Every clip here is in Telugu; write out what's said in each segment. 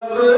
Amém.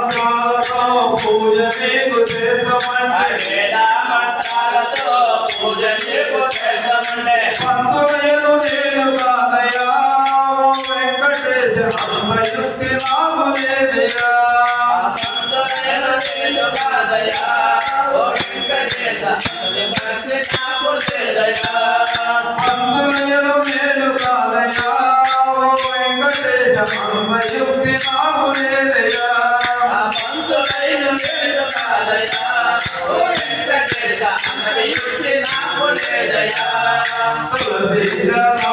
మీకు చేద్దామంటే Yeah.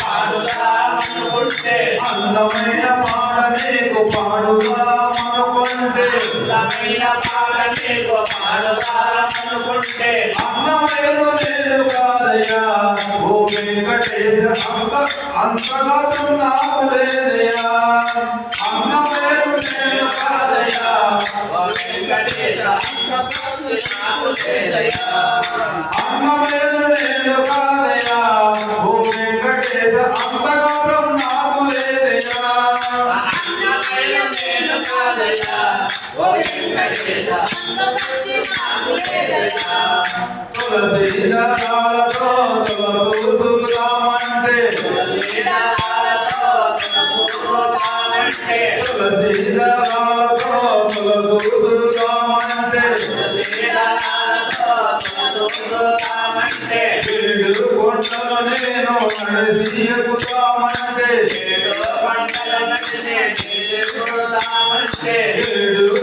పాడుగా అనుకుంటే అందమైన పాట నీకు పాడుగా అనుకుంటే అందమైన పాట నీకు పాడుగా అనుకుంటే అన్నమైన నేను కాదయ్యా ఓ వెంకటేశ అంత అంతగా నాకు లేదయ్యా నేను కాదయ్యా అన్నమేను నేను కాదయా ఓ వెంకటేశ అంత గౌరవం నాకు లేదయా అన్నమేను నేను కాదయా ఓ వెంకటేశ అంత భక్తి నాకు లేదయా తులసి దళాలతో తులపుతున్నామంటే తులసి దళాలతో తులపుతున్నామంటే తులసి దళాలతో తులపుతున్నామంటే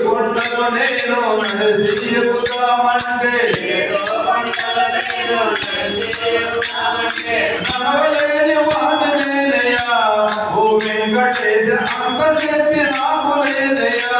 కొండలు నేను నడిచిపోతామంటే నడవలేని వాదనేనయ్యా భూమి కట్టేసి అంత శక్తి నాకు లేదయ్యా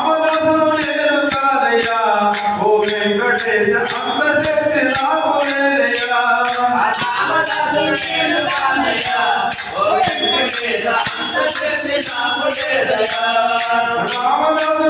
రామదాసు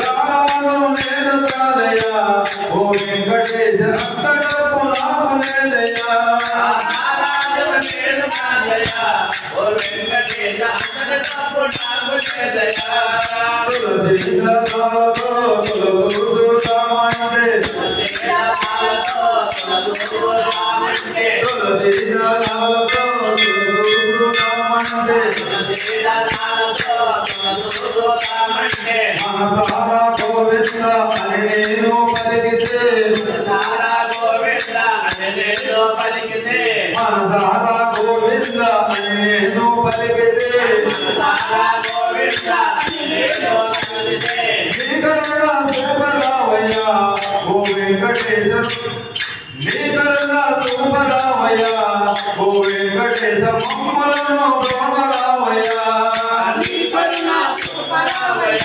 రాము నేను కాదయ్యా ఓ వెంకటేశ అంత డబ్బు నాకు లేదయ్యా నేను కాదయ్యా ఓ వెంకటేశ అంత డబ్బు నాకు లేదయ్యా రాధా గోవింద అని నేను పలికితే రాధా గోవింద అని నేను పలికితే మన రాధా గోవింద అని నేను పలికితే రాధా గోవింద అని నేను పలికితే నీకన్నా శుభరామయ్య ఓ వెంకటేశ్వర నీకన్నా శుభరామయ్య ఓ వెంకటేశ్వర మమ్మలను బ్రహ్మరామయ్య నీకన్నా శుభరామయ్య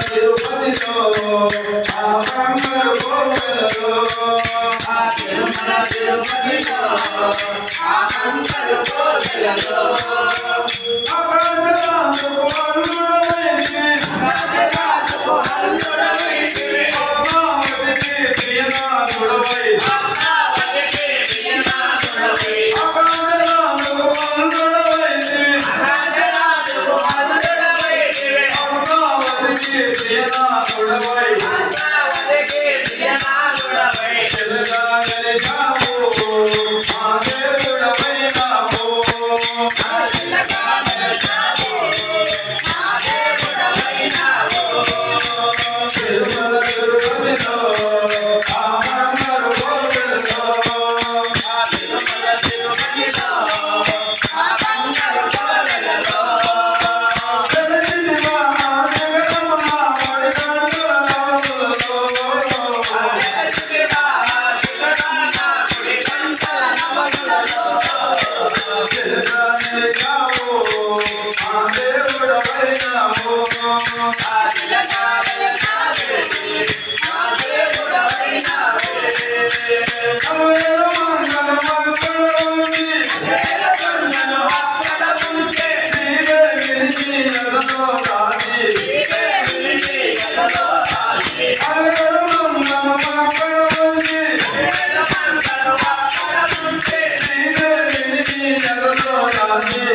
తిరుపతిలో ఆ కంగారు కోవెలలో ఆ తిరుమల తిరుపతిలో ఆ కంగారు 사랑해